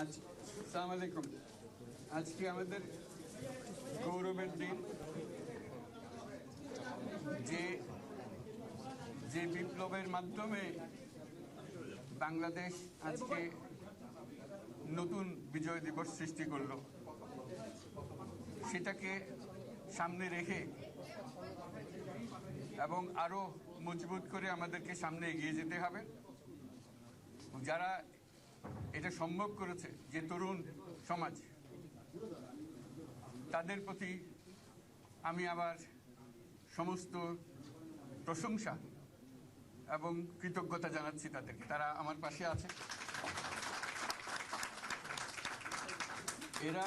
আজ সালাম আলাইকুম। আজকে আমাদের গৌরবের দিন। যে যে বিপ্লবের মাধ্যমে বাংলাদেশ আজকে নতুন বিজয় দিবস সৃষ্টি করল। সেটাকে সামনে রেখে এবং আরও মজবুত করে আমাদেরকে সামনে এগিয়ে যেতে হবে। যারা এটা সম্ভব করেছে, যে তরুণ সমাজ, তাদের প্রতি আমি আবার সমস্ত প্রশংসা এবং কৃতজ্ঞতা জানাচ্ছি তাদেরকে তারা আমার পাশে আছে। এরা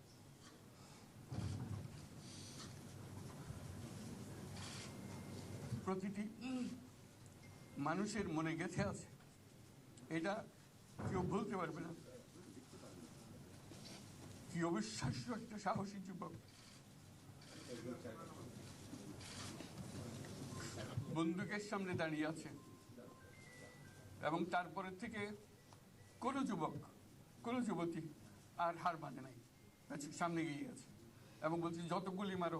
প্রতিটি মানুষের মনে গেঁথে আছে। এটা কেউ ভুলতে পারবে না। কি অবিশ্বাস্য একটা সাহসী যুবক। বন্দুকের সামনে দাঁড়িয়ে আছে। এবং তারপরের থেকে কোনো যুবক কোনো যুবতী আর হার মানে নাই। আচ্ছা, সামনে গিয়ে আছে এবং বলছি যত গুলি মারো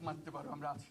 মারতে পারো আমরা আছি।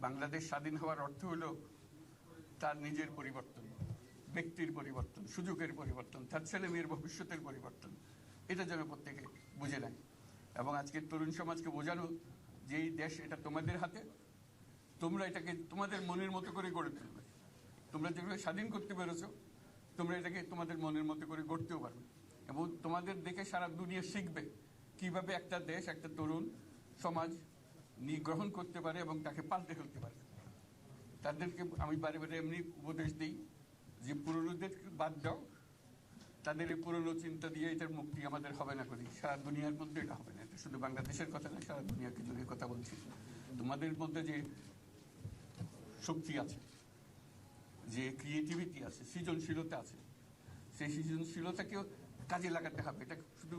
বাংলাদেশ স্বাধীন হওয়ার অর্থ হলো তার নিজের পরিবর্তন, ব্যক্তির পরিবর্তন, সুযোগের পরিবর্তন, তার ছেলে মেয়ের ভবিষ্যতের পরিবর্তন। এটা যেন প্রত্যেকে বুঝে নেয়। এবং আজকের তরুণ সমাজকে বোঝানো যে এই দেশ এটা তোমাদের হাতে, তোমরা এটাকে তোমাদের মনের মতো করে গড়ে তুলবে। তোমরা যেভাবে স্বাধীন করতে পেরেছ, তোমরা এটাকে তোমাদের মনের মতো করে গড়তেও পারবে। এবং তোমাদের দেখে সারা দুনিয়া শিখবে কীভাবে একটা দেশ, একটা তরুণ সমাজ গ্রহণ করতে পারে এবং তাকে পাল্টে ফেলতে পারে। তাদেরকে আমি বারে বারে এমনি উপদেশ দিই যে পুরনোদের বাদ দাও। তাদের এই পুরনো চিন্তা দিয়ে এটার মুক্তি আমাদের হবে না করি সারা দুনিয়ার মধ্যে এটা হবে না। এটা শুধু বাংলাদেশের কথা না, সারা দুনিয়াকে জুড়ে কথা বলছি। তোমাদের মধ্যে যে শক্তি আছে, যে ক্রিয়েটিভিটি আছে, সৃজনশীলতা আছে, সেই সৃজনশীলতাকেও কাজে লাগাতে হবে। এটা শুধু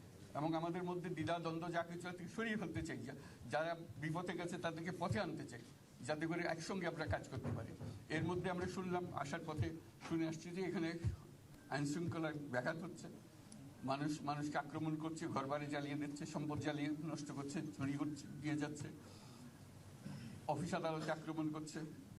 এবং আমাদের মধ্যে দ্বিধা, দ্বন্দ্ব, যা কিছু আছে, সরিয়ে ফেলতে চাই। যারা বিপথে গেছে, তাদেরকে পথে আনতে চাই, যাতে করে একসঙ্গে আমরা কাজ করতে পারি। এর মধ্যে আমরা শুনলাম, আসার পথে শুনে আসছি যে এখানে আইন শৃঙ্খলার ব্যাঘাত হচ্ছে। মানুষ, মানুষকে আক্রমণ করছে, ঘরবাড়ি জ্বালিয়ে দিচ্ছে, সম্পদ জ্বালিয়ে নষ্ট করছে, চুরি করছে, দিয়ে যাচ্ছে। অফিস আদালতে আক্রমণ করছে।